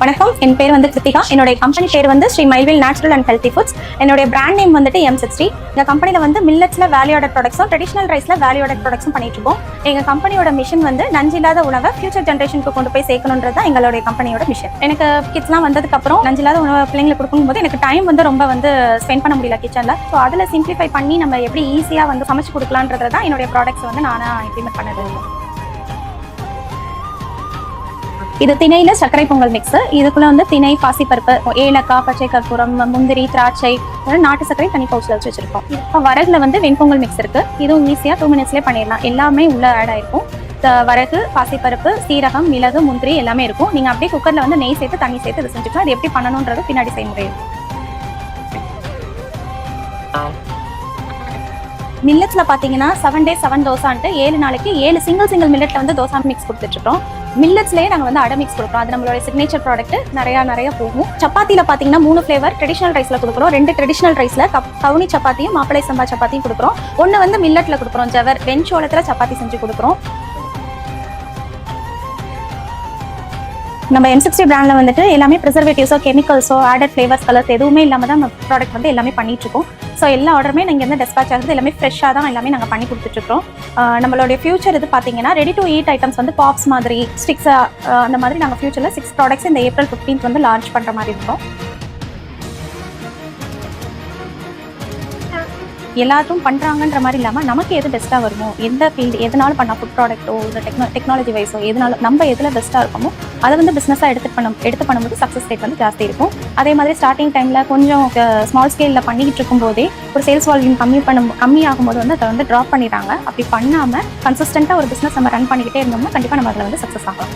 வணக்கம். என் பேர் வந்து கிருத்திகா. என்னுடைய கம்பெனி பேர் வந்து Sri Myvil natural and healthy foods என்னுடைய பிராண்ட் நேம் வந்துட்டு எம் சிக்ஸ்டி எங்கள் கம்பெனியில் வந்து மில்லட்ஸில் வேல்யூடட் ப்ராடக்ட்ஸும் ட்ரெடிஷனல் ரைஸில் வேல்யூடட் ப்ராடக்ட்ஸும் பண்ணிட்டு இருக்கோம். எங்கள் கம்பெனியோட மிஷன் வந்து நஞ்சில்லாத உணவை ஃபியூச்சர் ஜென்ரேஷனுக்கு கொண்டு போய் சேர்க்கணுன்றது தான் எங்களுடைய கம்பெனியோட மிஷன் எனக்கு கிட்ஸ்லாம் வந்ததுக்கப்புறம் நஞ்சில்லாத உணவை பிள்ளைங்களுக்கு கொடுக்கும்போது எனக்கு டைம் வந்து ரொம்ப வந்து ஸ்பெண்ட் பண்ண முடியல கிச்சனில் ஸோ அதில் சிம்பிளிஃபை பண்ணி நம்ம எப்படி ஈஸியாக வந்து சமைச்சு கொடுக்கலான்றது தான் என்னுடைய ப்ராடக்ட்ஸ் வந்து நானாக இம்ப்ளிமெண்ட் பண்ணது இது திணையில சர்க்கரை பொங்கல் மிக்ஸ் இதுக்குள்ள வந்து திணை பாசிப்பருப்பு ஏலக்காய் பச்சை கற்பூரம் முந்திரி திராட்சை நாட்டு சர்க்கரை தனி பவுச்சில் வச்சு வச்சிருக்கோம். இப்போ வரகுல வந்து வெண்பொங்கல் மிக்ஸ் இருக்கு. இதுவும் ஈஸியாக டூ மினிட்ஸ்லேயே பண்ணிடலாம். எல்லாமே உள்ள ஆட் ஆயிருக்கும். வரகு பாசிப்பருப்பு சீரகம் மிளகு முந்திரி எல்லாமே இருக்கும். நீங்க அப்படியே குக்கர்ல வந்து நெய் சேர்த்து தண்ணி சேர்த்து இது செஞ்சுக்கலாம். அது எப்படி பண்ணணுன்றது பின்னாடி செய்முறை மில்லட்ஸில் பார்த்தீங்கன்னா செவன் டேஸ் செவன் தோசான்ட்டு ஏழு நாளைக்கு ஏழு சிங்கிள் சிங்கிள் மில்லட்டில் வந்து தோசா மிக்ஸ் கொடுத்துட்ருக்கோம். மில்லட்ஸ்லேயே நாங்கள் வந்து அடை மிக்ஸ் கொடுக்குறோம். அது நம்மளோட சிக்னேச்சர் ப்ராடக்ட் நிறையா நிறைய போகும். சப்பாத்தியில் பார்த்தீங்கன்னா மூணு ஃப்ளேவர் ட்ரெடிஷனல் ரைஸில் கொடுக்குறோம். ரெண்டு ட்ரெடிஷனல் ரைஸில் கப் கவுனி சப்பாத்தியும் மாப்பிளை சம்பா சப்பாத்தியும் கொடுக்குறோம். ஒன்று வந்து மில்லட்டில் கொடுக்குறோம் ஜவர். வெண்சோளத்தில் சப்பாத்தி செஞ்சு கொடுக்குறோம். நம்ம எம் சிக்ஸ்டி பிராண்டில் வந்துட்டு எல்லாமே ப்ரிசர்வேட்டிவ்ஸோ கெமிக்கல்ஸோ ஆடட் ஃப்ளேவர்ஸ் கலர்ஸ் எதுவுமே இல்லாமல் தான் நம்ம ப்ராடக்ட் வந்து எல்லாமே பண்ணிட்டு இருக்கோம் ஸோ எல்லா ஆர்டருமே நீங்கள் வந்து டெஸ்பாச் ஆகுது. எல்லாமே ஃப்ரெஷ்ஷாக தான் எல்லாமே நாங்கள் பண்ணி கொடுத்துட்ருக்கோம் நம்மளுடைய ஃபியூச்சர் இது பார்த்தீங்கன்னா ரெடி டு ஈட் ஐட்டம்ஸ் வந்து பாப்ஸ் மாதிரி ஸ்டிக்ஸ் அந்த மாதிரி நாங்கள் ஃபியூச்சரில் சிக்ஸ் ப்ராடக்ட்ஸ் இந்த ஏப்ரல் ஃபிஃப்டீன்த் வந்து லான்ச் பண்ணுற மாதிரி இருக்கோம். எல்லாரும் பண்ணுறாங்கன்ற மாதிரி இல்லாமல் நமக்கு எது பெஸ்ட்டாக வருமோ எந்த ஃபீல்டு எதனாலும் பண்ணால் ஃபுட் ப்ராடக்ட்டோ இல்லை டெக்னா டெக்னாலஜி வைஸோ எதனாலும் நம்ம எதில் பெஸ்ட்டாக இருக்கோமோ அதை வந்து பிஸ்னஸாக எடுத்து பண்ண எடுத்து பண்ணும்போது சக்ஸஸ் ரேட் வந்து ஜாஸ்தி இருக்கும். அதே மாதிரி ஸ்டார்டிங் டைமில் கொஞ்சம் ஸ்மால் ஸ்கேலில் பண்ணிக்கிட்டு இருக்கும்போதே ஒரு சேல்ஸ் வால்யூம் கம்மி பண்ண கம்மி ஆகும்போது வந்து அதை வந்து ட்ராப் பண்ணிடுறாங்க. அப்படி பண்ணாமல் கன்சிஸ்டண்ட்டாக ஒரு பிஸ்னஸ் நம்ம ரன் பண்ணிக்கிட்டே இருந்தோம்னா கண்டிப்பாக நம்ம அதில் வந்து சக்ஸஸ் ஆகலாம்.